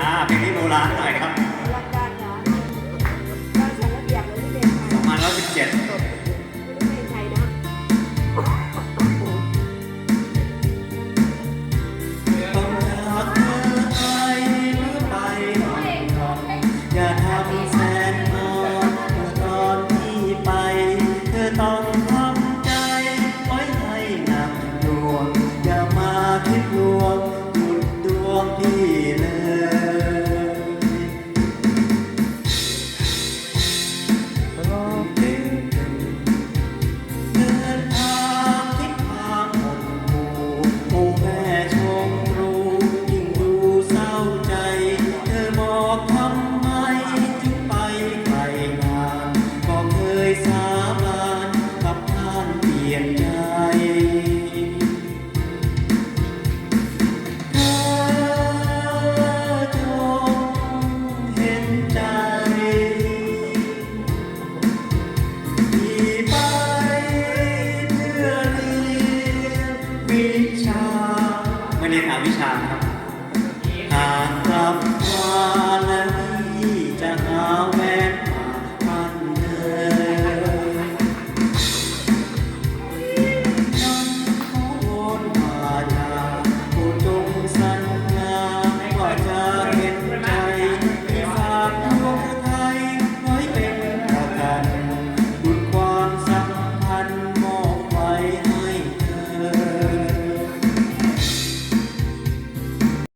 อ่าเพลงนี้โบราณหน่อยครับ ชา ไม่เรียนอวิชาครับ